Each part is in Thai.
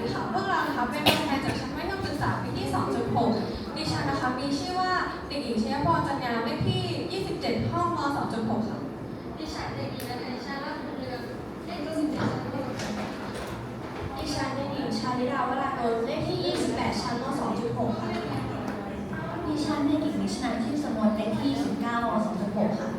ดีค่ะ พวกเรานะคะเป็นตัวแทนจากชั้นมัธยมศึกษาปีที่ 2.6 ดิฉันนะคะมีชื่อว่าเด็กหญิงชยพรจันยาเลขที่ 27 ห้องม 2.6 ค่ะ ดิฉันเด็กหญิงนัทนิชาลาภบุญเรืองเลขที่สิบเจ็ดชั้นหกดิฉันเด็กหญิงชาลิดาวรานนท์เลขที่ 28 ชั้นม 2.6 ค่ะ ดิฉันเด็กหญิงนิชนันทิพย์สมนเลขที่ 29ม 2.6 ค่ะ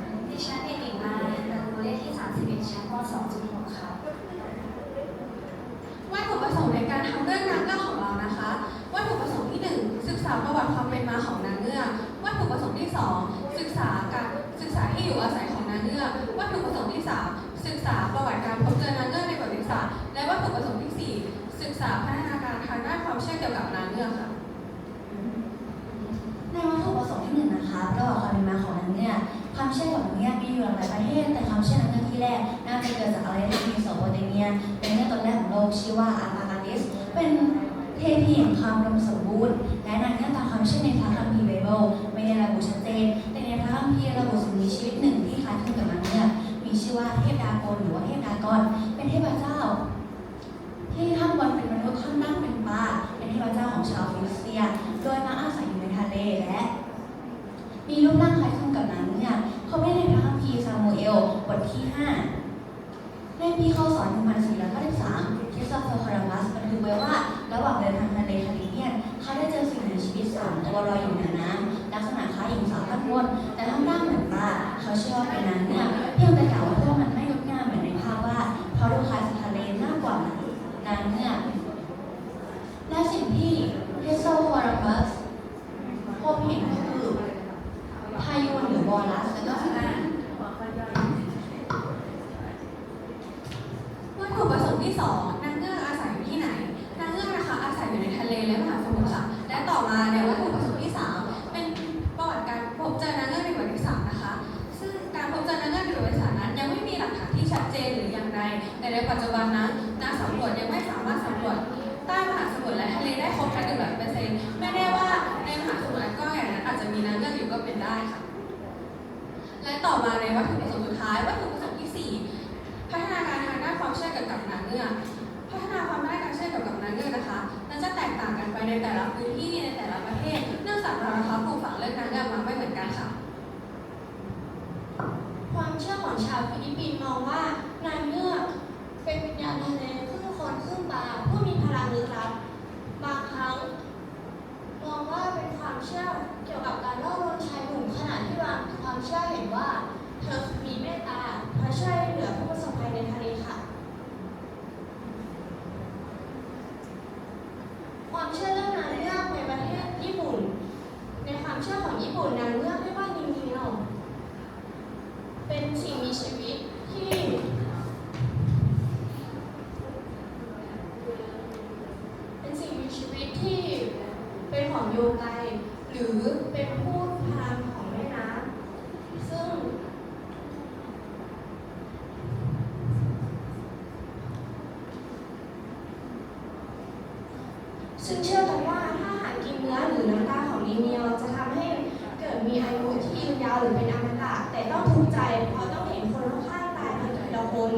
แรกน่าจะเกิดจากอารยธรรมเมโสโปเตเมียเป็นเงือตัวแรกของโลกชื่อว่าอาตาคาลิส เป็นเทพีแห่งความอุมสมบูรณ์ และในางเงือกตามความเชื่อในพระคัมภีร์ไบเบิลไม่ได้ระบุชัดเจน แต่ในพระคัมภีร์ระบุสิ่งมีชีวิตหนึ่งที่คล้ายคลึงกับนางเงือกมีชื่อว่าเทพดาโกนหรือว่าเทพดากอนเป็นเทพเจ้า ที่ท่านบนเป็นมนุษย์ท่อนนั่งเป็นปลาเป็นเทพเจ้าของชาวฟิลิสเตีย โดยมาอาศัยอยู่ในทะเลและ มีรูปร่างคล้ายคลึงกับนางเงือกเขาไม่ได้ในพระคัมภีร์ซามูเอลบทที่ 5 ในปีคศ 1493คริสโตเฟอร์คารามัสบันทึกไว้ว่า ระหว่างเดินทางทะเลแคริเบียน เขาได้เจอสิ่งมีชีวิตสามตัวลอยอยู่เหนือน้ำลักษณะคล้ายหญิงสาวพันวนแต่ท่อนร่างเหมือนปลาเขาเชื่อว่าเป็นนางเงือกเพียงแต่กล่าวว่าพวกมันไม่งดงามเหมือนในภาพวาดเพราะดูคล้ายสัตว์ทะเลมากกว่านางเงือกและสิ่งที่คริสโตเฟอร์คารามัสพบเห็นก็คือพายุหรือวอลัส ปัจจุบันนั้นนักสำรวจยังไม่สามารถสำรวจใต้มหาสมุทรและทะเลได้ครบทั้งหนึ่งร้อยเปอร์เซ็นต์ไม่แน่ว่าในมหาสมุทรอันกว้างนั้นอาจจะมีนางเงือกอยู่ก็เป็นได้ค่ะ และต่อมาในวัตถุประสงค์สุดท้ายวัตถุประสงค์ที่สี่พัฒนาการทางด้านความเชื่อเกี่ยวกับนางเงือกพัฒนาความด้การเชื่อเกี่ยวกับนางเงือกนะคะนั้นจะแตกต่างกันไปในแต่ละพื้นที่ในแต่ละประเทศ เนื่องจากเรานะคะปลูกฝังเรื่องนางเงือกมาไม่เหมือนกันค่ะความเชื่อของชาวฟิลิปปินส์มองว่านางเงือก เป็นวิญญาณทะเลครึ่งคนครึ่งปลาผู้มีพลังลึกลับบางครั้งมองว่าเป็นความเชื่อเกี่ยวกับการล่อลวงชายหนุ่มขณะที่บางความเชื่อเห็นว่า เธอมีเมตตาเพราะช่วยเหลือผู้ประสบภัยในทะเลค่ะ ความเชื่อเรื่องนางเงือกในประเทศญี่ปุ่น ในความเชื่อของญี่ปุ่นนางเงือกเรียกว่านิงนิโนเป็นสิ่งมีชีวิต เป็นของไกหรือเป็นผู้พลังของแม่น้ำซึ่ง ซึ่งเชื่อกันว่าถ้าหากกินเนื้อหรือน้ำตาของลิเนียจะทำให้เกิดมีอายุที่ยืนยาวหรือเป็นอมตะแต่ต้องทุกข์ใจเพราะต้องเห็นคนรอบข้างตายเพียงทีละคน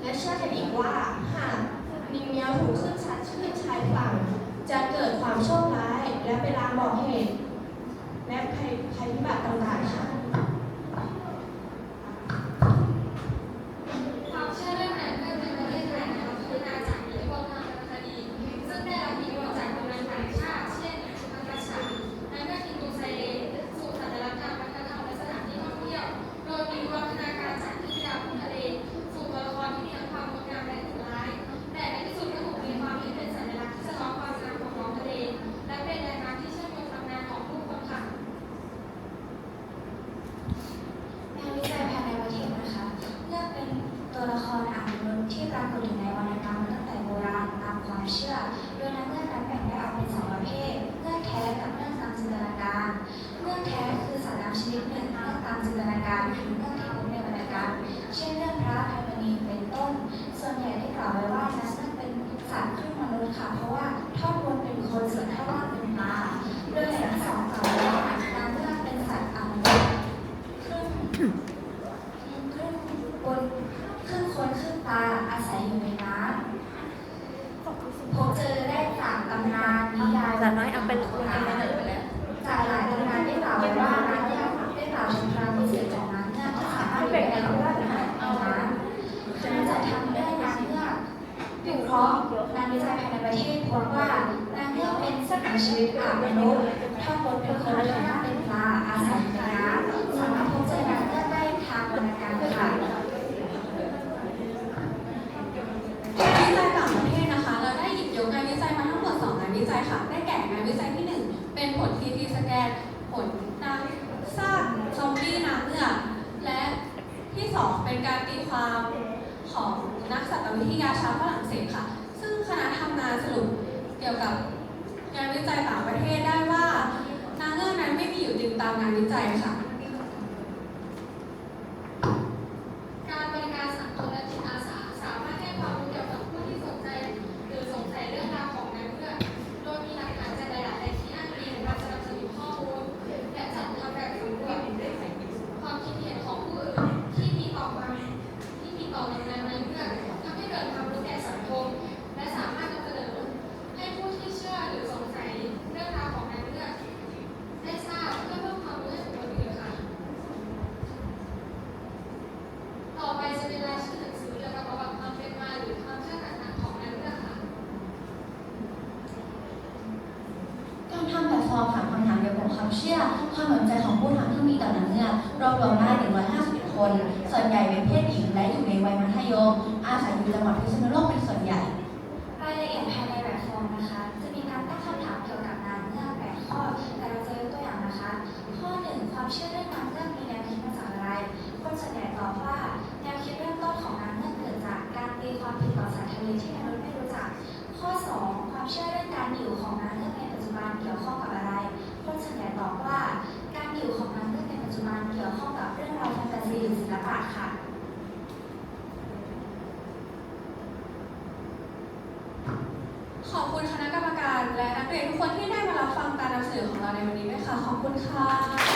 และเชื่อกันอีกว่าหากลิเนียถูกขึ้นชัดชื่นชายฝั่ง จะเกิดความโชคร้ายและเป็นลางบอกเหตุและภัยภัยพิบัติต่างๆค่ะ น้ำชนิดหนึ่งเงือกตามจินตนาการคือเรื่องที่พบในวรรณกรรมเช่นเรื่องพระอภัยมณีเป็นต้น ส่วนใหญ่ได้กล่าวไว้ว่านางเงือกเป็นสัตว์ครึ่งมนุษย์ค่ะ เพราะว่าท่อนบนเป็นคนส่วนท่อนล่างเป็นปลาโดยแหล่งที่สองกล่าวว่านางเงือกเป็นสัตว์อมนุษย์ครึ่ง แบ่งงานเพื่ารเอานะคณนจัดทำได้นางเงืออยู่พร้อมนางวิจัยภายในประเทศพบว่านางเงือกเป็นสัตว์ชีวิตกับนุษย์ท่องคนเพื่อคนละหน้าเป็นปลาอาศัยอนน้ำสามารถพบเจอนางเงือกได้ทางวรรณกรรมค่ะ เกี่ยวกับงานวิจัยต่างประเทศได้ว่านางเงือกนั้นไม่มีอยู่จริงตามงานวิจัยค่ะ ความเชื่อความสนใจของผู้ถามที่มีต่อนางเงือกรวบรวมได้ 151 คน ส่วนใหญ่เป็นเพศหญิงและอยู่ในวัยมัธยม อาศัยอยู่จังหวัดพิษณุโลกเป็นส่วนใหญ่ รายละเอียดภายในแบบฟอร์มนะคะ จะมีการตั้งคำถามเกี่ยวกับนางเงือกแปดข้อแต่เราจะยกตัวอย่างนะคะ ข้อหนึ่งความเชื่อเรื่องนางเงือกมีแนวคิดมาจากอะไร คนส่วนใหญ่ตอบว่าแนวคิดเริ่มต้นของนางเงือกเกิดจากการตีความผิดต่อสัตว์ทะเลที่มนุษย์ไม่รู้จัก ข้อ 2 ความเชื่อเรื่องการอยู่ของนางเงือกในปัจจุบันเกี่ยวข้องกับอะไร บอบว่า การอยู่ของนักเงือกในปัจจุบันเกี่ยวข้องกับเรื่องราวแฟนตาซีหรือศิลปะค่ะ ขอบคุณคณะกรรมการและนักเรียนทุกคนที่ได้มารับฟังการนำเสนอของเราในวันนี้ด้วยค่ะ ขอบคุณค่ะ